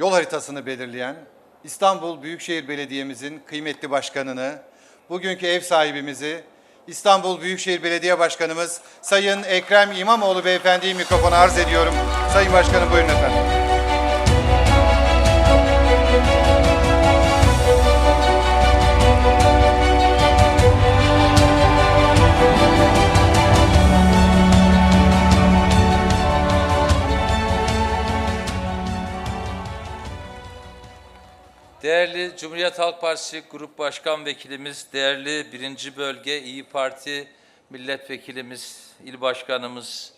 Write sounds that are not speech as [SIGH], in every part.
yol haritasını belirleyen İstanbul Büyükşehir Belediye'mizin kıymetli başkanını, bugünkü ev sahibimizi, İstanbul Büyükşehir Belediye Başkanımız Sayın Ekrem İmamoğlu Beyefendi'yi mikrofona arz ediyorum. Sayın Başkanım buyurun efendim. Değerli Cumhuriyet Halk Partisi Grup Başkan Vekilimiz, değerli birinci Bölge İyi Parti Milletvekilimiz, İl Başkanımız,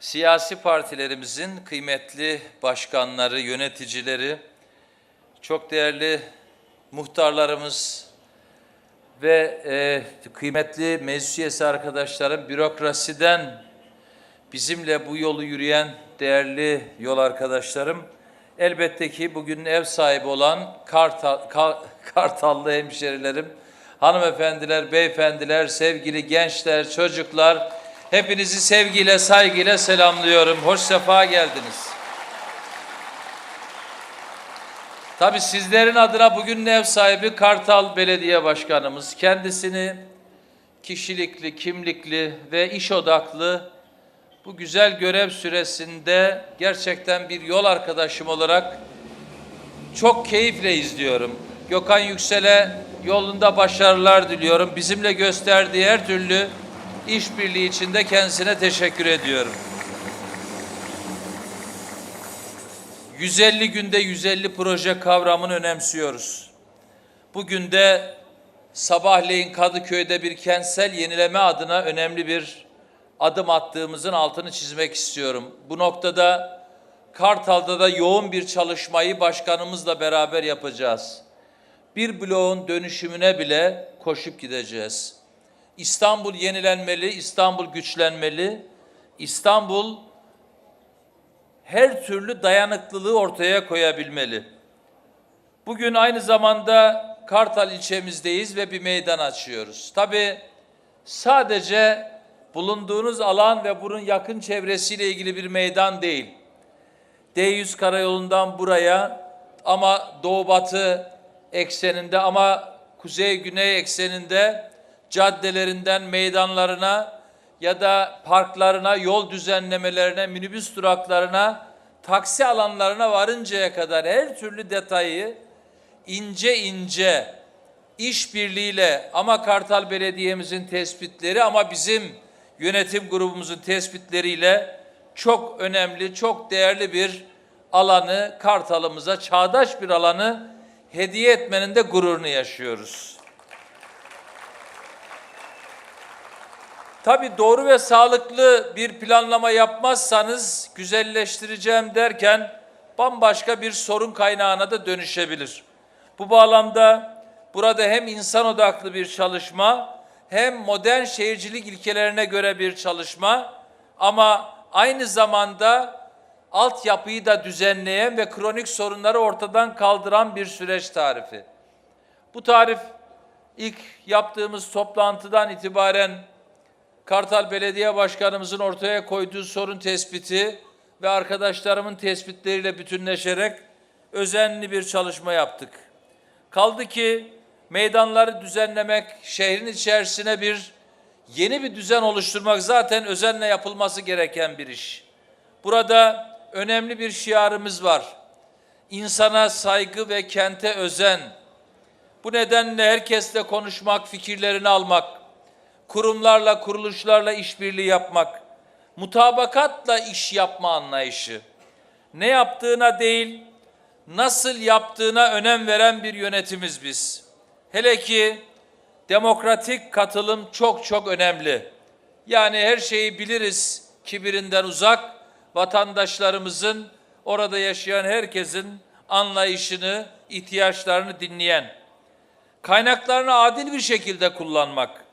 siyasi partilerimizin kıymetli başkanları, yöneticileri, çok değerli muhtarlarımız ve e, kıymetli meclis üyesi arkadaşlarım, bürokrasiden bizimle bu yolu yürüyen değerli yol arkadaşlarım, elbette ki bugün ev sahibi olan Kartal, Kar- Kartallı hemşerilerim, hanımefendiler, beyefendiler, sevgili gençler, çocuklar, hepinizi sevgiyle, saygıyla selamlıyorum. Hoş sefa geldiniz. Tabii sizlerin adına bugün ev sahibi Kartal Belediye Başkanımız. Kendisini kişilikli, kimlikli ve iş odaklı bu güzel görev süresinde gerçekten bir yol arkadaşım olarak çok keyifle izliyorum. Gökhan Yüksel'e yolunda başarılar diliyorum. Bizimle gösterdiği her türlü işbirliği için de kendisine teşekkür ediyorum. 150 günde 150 proje kavramını önemsiyoruz. Bugün de sabahleyin Kadıköy'de bir kentsel yenileme adına önemli bir adım attığımızın altını çizmek istiyorum. Bu noktada Kartal'da da yoğun bir çalışmayı başkanımızla beraber yapacağız. Bir bloğun dönüşümüne bile koşup gideceğiz. İstanbul yenilenmeli, İstanbul güçlenmeli. İstanbul her türlü dayanıklılığı ortaya koyabilmeli. Bugün aynı zamanda Kartal ilçemizdeyiz ve bir meydan açıyoruz. Tabii sadece bulunduğunuz alan ve bunun yakın çevresiyle ilgili bir meydan değil. D100 karayolundan buraya ama doğu batı ekseninde ama kuzey güney ekseninde caddelerinden meydanlarına ya da parklarına, yol düzenlemelerine, minibüs duraklarına, taksi alanlarına varıncaya kadar her türlü detayı ince ince işbirliğiyle ama Kartal Belediye'mizin tespitleri ama bizim yönetim grubumuzun tespitleriyle çok önemli, çok değerli bir alanı Kartal'ımıza, çağdaş bir alanı hediye etmenin de gururunu yaşıyoruz. Tabii doğru ve sağlıklı bir planlama yapmazsanız güzelleştireceğim derken bambaşka bir sorun kaynağına da dönüşebilir. Bu bağlamda burada hem insan odaklı bir çalışma hem modern şehircilik ilkelerine göre bir çalışma ama aynı zamanda altyapıyı da düzenleyen ve kronik sorunları ortadan kaldıran bir süreç tarifi. Bu tarif ilk yaptığımız toplantıdan itibaren Kartal Belediye Başkanımızın ortaya koyduğu sorun tespiti ve arkadaşlarımın tespitleriyle bütünleşerek özenli bir çalışma yaptık. Kaldı ki meydanları düzenlemek, şehrin içerisine bir yeni bir düzen oluşturmak zaten özenle yapılması gereken bir iş. Burada önemli bir şiarımız var. İnsana saygı ve kente özen. Bu nedenle herkesle konuşmak, fikirlerini almak, kurumlarla, kuruluşlarla işbirliği yapmak, mutabakatla iş yapma anlayışı. Ne yaptığına değil, nasıl yaptığına önem veren bir yönetimiz biz. Hele ki demokratik katılım çok çok önemli. Yani her şeyi biliriz kibirinden uzak, vatandaşlarımızın, orada yaşayan herkesin anlayışını, ihtiyaçlarını dinleyen, kaynaklarını adil bir şekilde kullanmak,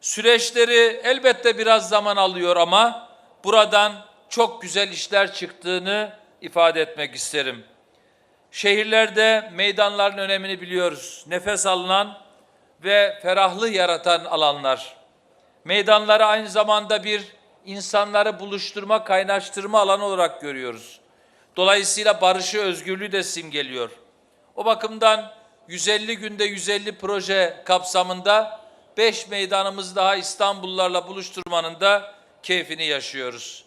Süreçleri elbette biraz zaman alıyor ama buradan çok güzel işler çıktığını ifade etmek isterim. Şehirlerde meydanların önemini biliyoruz. Nefes alınan ve ferahlık yaratan alanlar. Meydanları aynı zamanda bir insanları buluşturma, kaynaştırma alanı olarak görüyoruz. Dolayısıyla barışı, özgürlüğü de simgeliyor. O bakımdan 150 günde 150 proje kapsamında 5 meydanımız daha İstanbullularla buluşturmanın da keyfini yaşıyoruz.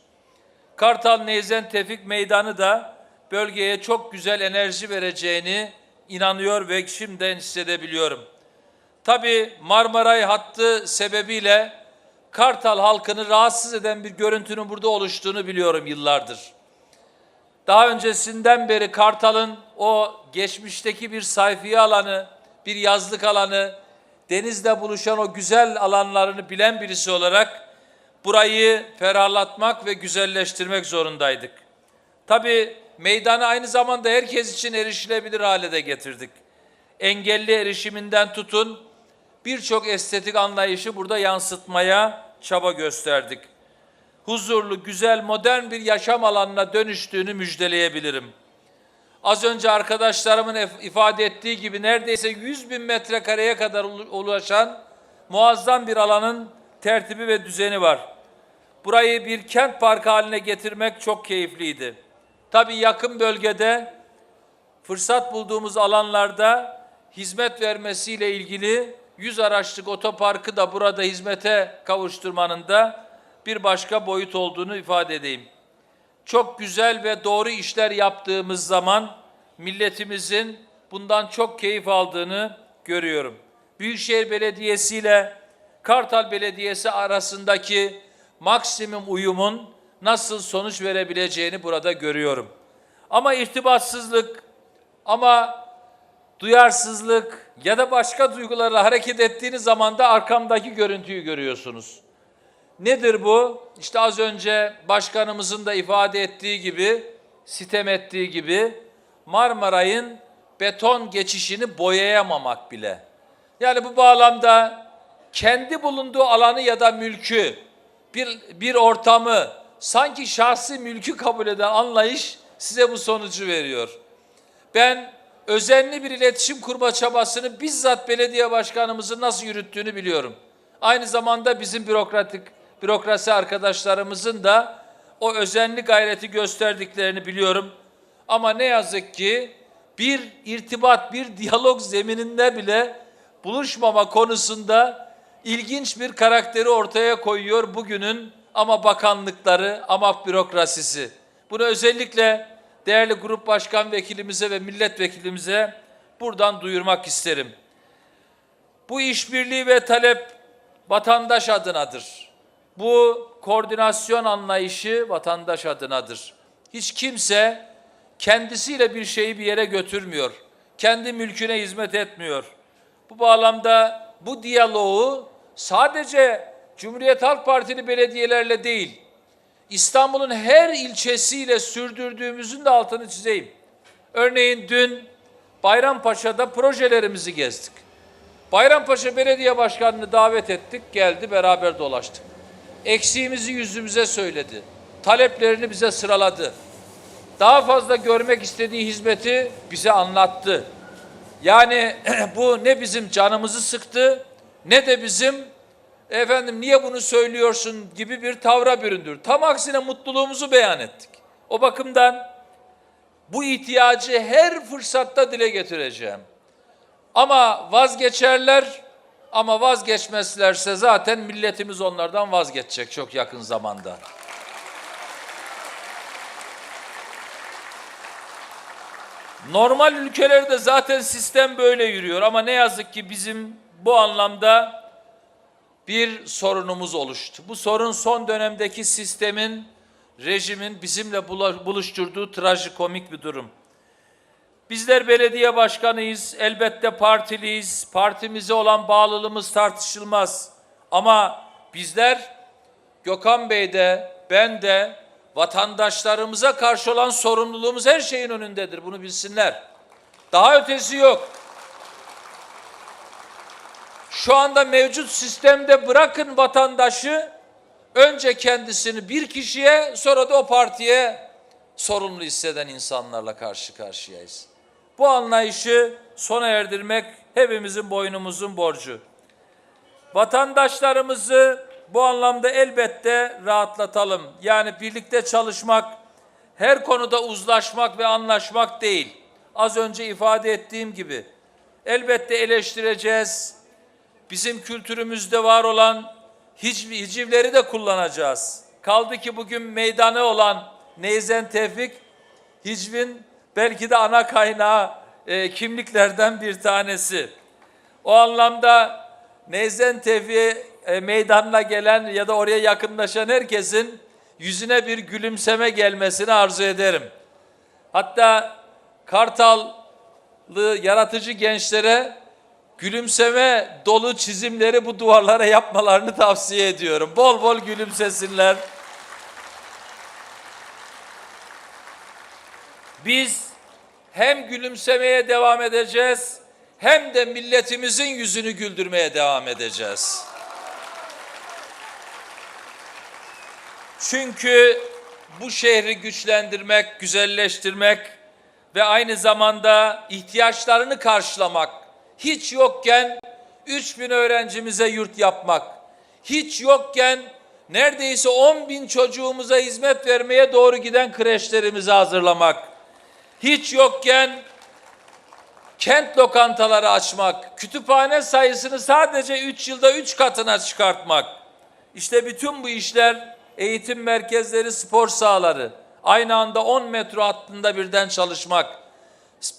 Kartal Neyzen Tevfik Meydanı da bölgeye çok güzel enerji vereceğini inanıyor ve şimdiden hissedebiliyorum. Tabii Marmaray hattı sebebiyle Kartal halkını rahatsız eden bir görüntünün burada oluştuğunu biliyorum yıllardır. Daha öncesinden beri Kartal'ın o geçmişteki bir sayfiye alanı, bir yazlık alanı, denizle buluşan o güzel alanlarını bilen birisi olarak burayı ferahlatmak ve güzelleştirmek zorundaydık. Tabii meydanı aynı zamanda herkes için erişilebilir hale de getirdik. Engelli erişiminden tutun birçok estetik anlayışı burada yansıtmaya çaba gösterdik. Huzurlu, güzel, modern bir yaşam alanına dönüştüğünü müjdeleyebilirim. Az önce arkadaşlarımın ifade ettiği gibi neredeyse 100 bin metrekareye kadar ulaşan muazzam bir alanın tertibi ve düzeni var. Burayı bir kent parkı haline getirmek çok keyifliydi. Tabii yakın bölgede fırsat bulduğumuz alanlarda hizmet vermesiyle ilgili 100 araçlık otoparkı da burada hizmete kavuşturmanın da bir başka boyut olduğunu ifade edeyim. Çok güzel ve doğru işler yaptığımız zaman milletimizin bundan çok keyif aldığını görüyorum. Büyükşehir Belediyesi ile Kartal Belediyesi arasındaki maksimum uyumun nasıl sonuç verebileceğini burada görüyorum. Ama irtibatsızlık, ama duyarsızlık ya da başka duygularla hareket ettiğiniz zaman da arkamdaki görüntüyü görüyorsunuz. Nedir bu? İşte az önce başkanımızın da ifade ettiği gibi, sitem ettiği gibi Marmaray'ın beton geçişini boyayamamak bile. Yani bu bağlamda kendi bulunduğu alanı ya da mülkü, bir, bir ortamı sanki şahsi mülkü kabul eden anlayış size bu sonucu veriyor. Ben özenli bir iletişim kurma çabasını bizzat belediye başkanımızın nasıl yürüttüğünü biliyorum. Aynı zamanda bizim bürokratik bürokrasi arkadaşlarımızın da o özenli gayreti gösterdiklerini biliyorum. Ama ne yazık ki bir irtibat, bir diyalog zemininde bile buluşmama konusunda ilginç bir karakteri ortaya koyuyor bugünün ama bakanlıkları, ama bürokrasisi. Bunu özellikle değerli grup başkan vekilimize ve milletvekilimize buradan duyurmak isterim. Bu işbirliği ve talep vatandaş adınadır. Bu koordinasyon anlayışı vatandaş adınadır. Hiç kimse kendisiyle bir şeyi bir yere götürmüyor. Kendi mülküne hizmet etmiyor. Bu bağlamda bu diyaloğu sadece Cumhuriyet Halk Partili belediyelerle değil, İstanbul'un her ilçesiyle sürdürdüğümüzün de altını çizeyim. Örneğin dün Bayrampaşa'da projelerimizi gezdik. Bayrampaşa Belediye Başkanı'nı davet ettik, geldi beraber dolaştık. Eksiğimizi yüzümüze söyledi. Taleplerini bize sıraladı. Daha fazla görmek istediği hizmeti bize anlattı. Yani [CLEARS THROAT] bu ne bizim canımızı sıktı ne de bizim efendim niye bunu söylüyorsun gibi bir tavra büründür. Tam aksine mutluluğumuzu beyan ettik. O bakımdan bu ihtiyacı her fırsatta dile getireceğim. Ama vazgeçerler ama vazgeçmezlerse zaten milletimiz onlardan vazgeçecek çok yakın zamanda. Normal ülkelerde zaten sistem böyle yürüyor ama ne yazık ki bizim bu anlamda bir sorunumuz oluştu. Bu sorun son dönemdeki sistemin, rejimin bizimle buluşturduğu trajikomik bir durum. Bizler belediye başkanıyız, elbette partiliyiz, partimize olan bağlılığımız tartışılmaz. Ama bizler Gökhan Bey de, ben de vatandaşlarımıza karşı olan sorumluluğumuz her şeyin önündedir. Bunu bilsinler. Daha ötesi yok. Şu anda mevcut sistemde bırakın vatandaşı önce kendisini bir kişiye sonra da o partiye sorumlu hisseden insanlarla karşı karşıyayız. Bu anlayışı sona erdirmek hepimizin boynumuzun borcu. Vatandaşlarımızı bu anlamda elbette rahatlatalım. Yani birlikte çalışmak her konuda uzlaşmak ve anlaşmak değil. Az önce ifade ettiğim gibi elbette eleştireceğiz. Bizim kültürümüzde var olan hic- hicivleri de kullanacağız. Kaldı ki bugün meydanı olan Neyzen Tevfik hicvin belki de ana kaynağı e, kimliklerden bir tanesi. O anlamda Neyzen Tevfik'e e, meydanına gelen ya da oraya yakınlaşan herkesin yüzüne bir gülümseme gelmesini arzu ederim. Hatta Kartallı yaratıcı gençlere gülümseme dolu çizimleri bu duvarlara yapmalarını tavsiye ediyorum. Bol bol gülümsesinler. Biz hem gülümsemeye devam edeceğiz hem de milletimizin yüzünü güldürmeye devam edeceğiz. Çünkü bu şehri güçlendirmek, güzelleştirmek ve aynı zamanda ihtiyaçlarını karşılamak, hiç yokken 3000 öğrencimize yurt yapmak, hiç yokken neredeyse 10 bin çocuğumuza hizmet vermeye doğru giden kreşlerimizi hazırlamak, hiç yokken kent lokantaları açmak, kütüphane sayısını sadece 3 yılda 3 katına çıkartmak. İşte bütün bu işler eğitim merkezleri, spor sahaları, aynı anda 10 metro hattında birden çalışmak,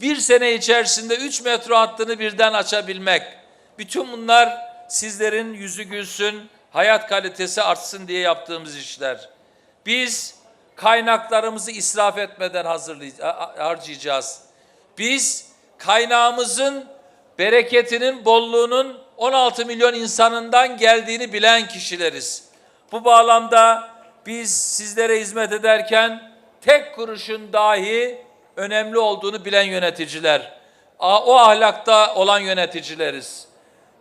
bir sene içerisinde 3 metro hattını birden açabilmek. Bütün bunlar sizlerin yüzü gülsün, hayat kalitesi artsın diye yaptığımız işler. Biz kaynaklarımızı israf etmeden harcayacağız. Biz kaynağımızın bereketinin, bolluğunun 16 milyon insanından geldiğini bilen kişileriz. Bu bağlamda biz sizlere hizmet ederken tek kuruşun dahi önemli olduğunu bilen yöneticiler, o ahlakta olan yöneticileriz.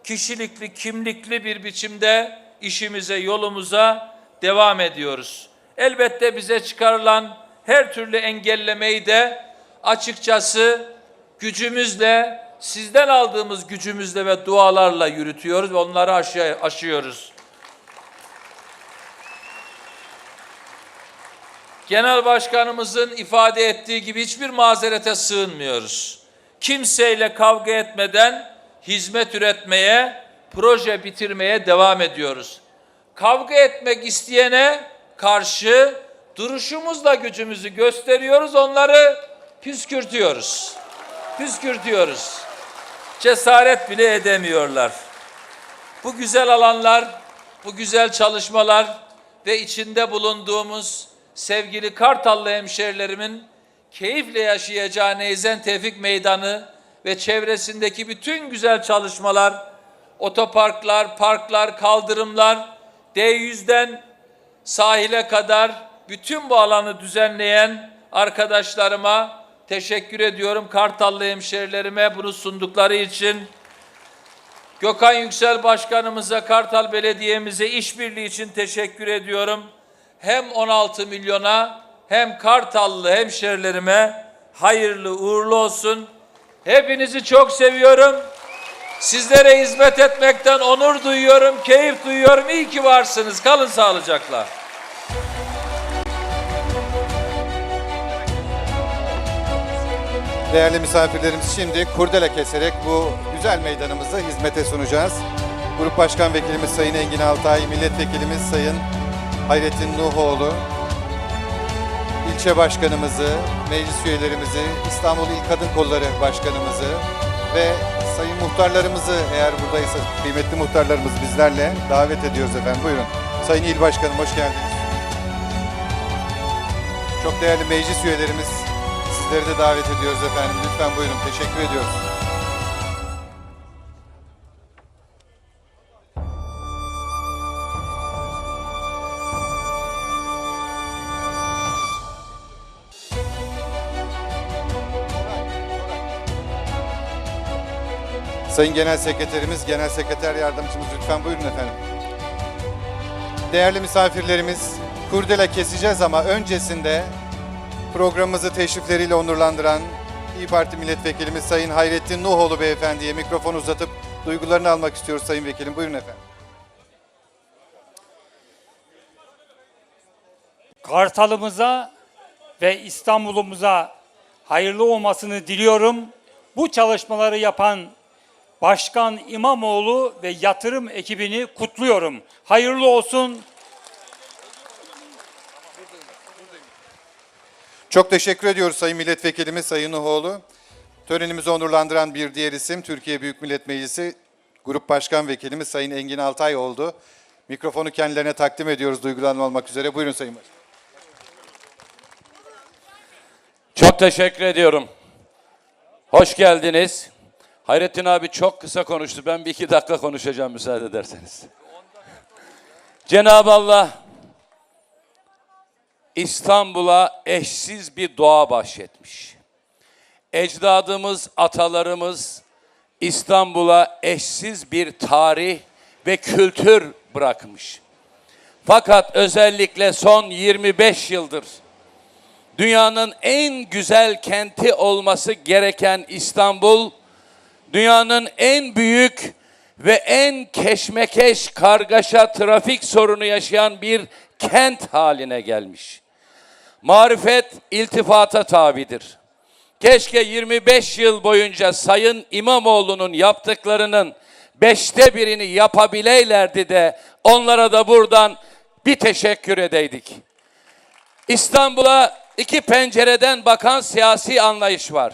Kişilikli, kimlikli bir biçimde işimize, yolumuza devam ediyoruz. Elbette bize çıkarılan her türlü engellemeyi de açıkçası gücümüzle, sizden aldığımız gücümüzle ve dualarla yürütüyoruz ve onları aşı- aşıyoruz. Genel Başkanımızın ifade ettiği gibi hiçbir mazerete sığınmıyoruz. Kimseyle kavga etmeden hizmet üretmeye, proje bitirmeye devam ediyoruz. Kavga etmek isteyene karşı duruşumuzla gücümüzü gösteriyoruz, onları püskürtüyoruz. Püskürtüyoruz. Cesaret bile edemiyorlar. Bu güzel alanlar, bu güzel çalışmalar ve içinde bulunduğumuz sevgili Kartallı hemşerilerimin keyifle yaşayacağı Neyzen Tevfik Meydanı ve çevresindeki bütün güzel çalışmalar, otoparklar, parklar, kaldırımlar, D100'den sahile kadar bütün bu alanı düzenleyen arkadaşlarıma teşekkür ediyorum. Kartallı hemşerilerime bunu sundukları için. Gökhan Yüksel Başkanımıza, Kartal Belediye'mize işbirliği için teşekkür ediyorum. Hem 16 milyona hem Kartallı hemşerilerime hayırlı uğurlu olsun. Hepinizi çok seviyorum. Sizlere hizmet etmekten onur duyuyorum, keyif duyuyorum. İyi ki varsınız. Kalın sağlıcakla. Değerli misafirlerimiz şimdi kurdele keserek bu güzel meydanımızı hizmete sunacağız. Grup Başkan Vekilimiz Sayın Engin Altay, Milletvekilimiz Sayın Hayrettin Nuhoğlu, ilçe başkanımızı, meclis üyelerimizi, İstanbul İl Kadın Kolları Başkanımızı ve sayın muhtarlarımızı eğer buradaysa kıymetli muhtarlarımız bizlerle davet ediyoruz efendim. Buyurun. Sayın İl Başkanım hoş geldiniz. Çok değerli meclis üyelerimiz sizleri de davet ediyoruz efendim. Lütfen buyurun. Teşekkür ediyoruz. Sayın Genel Sekreterimiz, Genel Sekreter Yardımcımız lütfen buyurun efendim. Değerli misafirlerimiz, kurdele keseceğiz ama öncesinde programımızı teşrifleriyle onurlandıran İyi Parti Milletvekilimiz Sayın Hayrettin Nuhoğlu Beyefendi'ye mikrofon uzatıp duygularını almak istiyoruz Sayın Vekilim. Buyurun efendim. Kartalımıza ve İstanbul'umuza hayırlı olmasını diliyorum. Bu çalışmaları yapan Başkan İmamoğlu ve yatırım ekibini kutluyorum. Hayırlı olsun. Çok teşekkür ediyoruz Sayın Milletvekilimiz Sayın Nuhoğlu. Törenimizi onurlandıran bir diğer isim Türkiye Büyük Millet Meclisi Grup Başkan Vekilimiz Sayın Engin Altay oldu. Mikrofonu kendilerine takdim ediyoruz duygulanma olmak üzere. Buyurun Sayın Başkan. Çok teşekkür ediyorum. Hoş geldiniz. Hayrettin abi çok kısa konuştu. Ben bir iki dakika konuşacağım müsaade ederseniz. Cenab-ı Allah İstanbul'a eşsiz bir doğa bahşetmiş. Ecdadımız, atalarımız İstanbul'a eşsiz bir tarih ve kültür bırakmış. Fakat özellikle son 25 yıldır dünyanın en güzel kenti olması gereken İstanbul, dünyanın en büyük ve en keşmekeş kargaşa trafik sorunu yaşayan bir kent haline gelmiş. Marifet iltifata tabidir. Keşke 25 yıl boyunca Sayın İmamoğlu'nun yaptıklarının beşte birini yapabileylerdi de onlara da buradan bir teşekkür edeydik. İstanbul'a iki pencereden bakan siyasi anlayış var.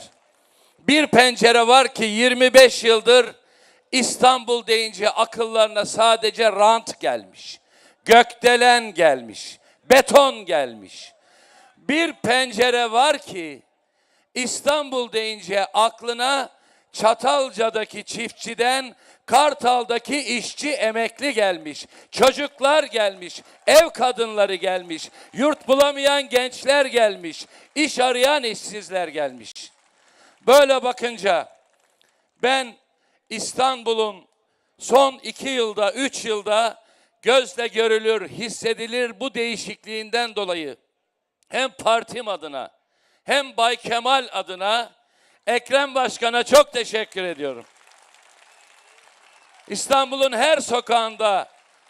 Bir pencere var ki 25 yıldır İstanbul deyince akıllarına sadece rant gelmiş. Gökdelen gelmiş. Beton gelmiş. Bir pencere var ki İstanbul deyince aklına Çatalca'daki çiftçiden Kartal'daki işçi emekli gelmiş. Çocuklar gelmiş. Ev kadınları gelmiş. Yurt bulamayan gençler gelmiş. iş arayan işsizler gelmiş. Böyle bakınca ben İstanbul'un son iki yılda, üç yılda gözle görülür, hissedilir bu değişikliğinden dolayı hem partim adına hem Bay Kemal adına Ekrem Başkan'a çok teşekkür ediyorum. İstanbul'un her sokağında,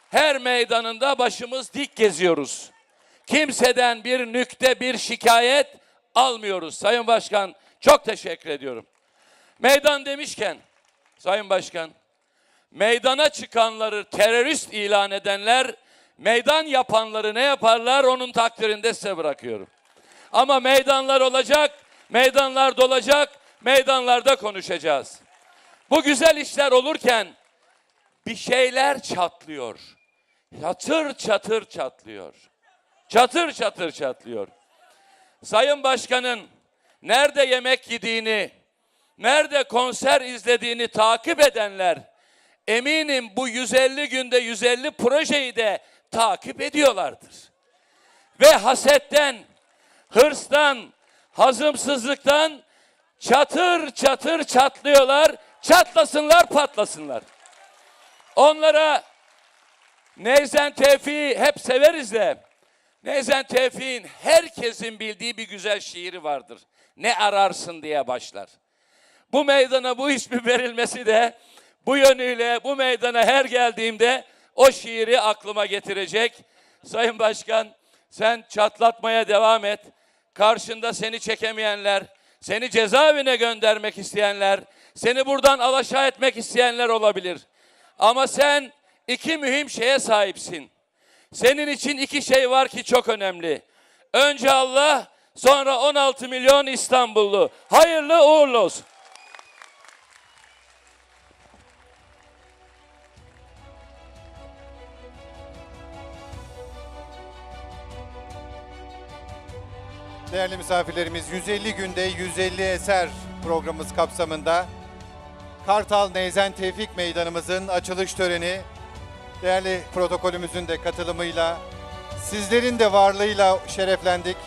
her meydanında başımız dik geziyoruz. Kimseden bir nükte, bir şikayet almıyoruz. Sayın Başkan çok teşekkür ediyorum. Meydan demişken, Sayın Başkan, meydana çıkanları terörist ilan edenler, meydan yapanları ne yaparlar onun takdirinde size bırakıyorum. Ama meydanlar olacak, meydanlar dolacak, meydanlarda konuşacağız. Bu güzel işler olurken bir şeyler çatlıyor. Çatır çatır çatlıyor. Çatır çatır çatlıyor. Sayın Başkan'ın nerede yemek yediğini, nerede konser izlediğini takip edenler eminim bu 150 günde 150 projeyi de takip ediyorlardır. Ve hasetten, hırstan, hazımsızlıktan çatır çatır çatlıyorlar. Çatlasınlar, patlasınlar. Onlara Neyzen Tevfik'i hep severiz de Neyzen Tevfik'in herkesin bildiği bir güzel şiiri vardır. Ne ararsın diye başlar. Bu meydana bu ismi verilmesi de bu yönüyle bu meydana her geldiğimde o şiiri aklıma getirecek. Sayın Başkan sen çatlatmaya devam et. Karşında seni çekemeyenler, seni cezaevine göndermek isteyenler, seni buradan alaşağı etmek isteyenler olabilir. Ama sen iki mühim şeye sahipsin. Senin için iki şey var ki çok önemli. Önce Allah, sonra 16 milyon İstanbullu. Hayırlı uğurlu olsun. Değerli misafirlerimiz 150 günde 150 eser programımız kapsamında Kartal Neyzen Tevfik Meydanımızın açılış töreni değerli protokolümüzün de katılımıyla sizlerin de varlığıyla şereflendik.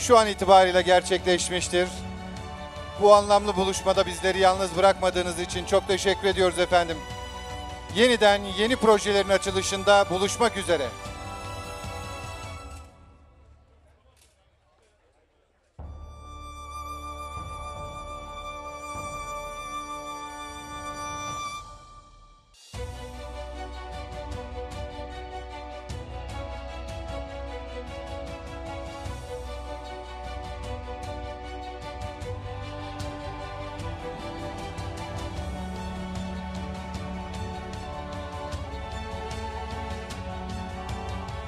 Şu an itibariyle gerçekleşmiştir. Bu anlamlı buluşmada bizleri yalnız bırakmadığınız için çok teşekkür ediyoruz efendim. Yeniden yeni projelerin açılışında buluşmak üzere.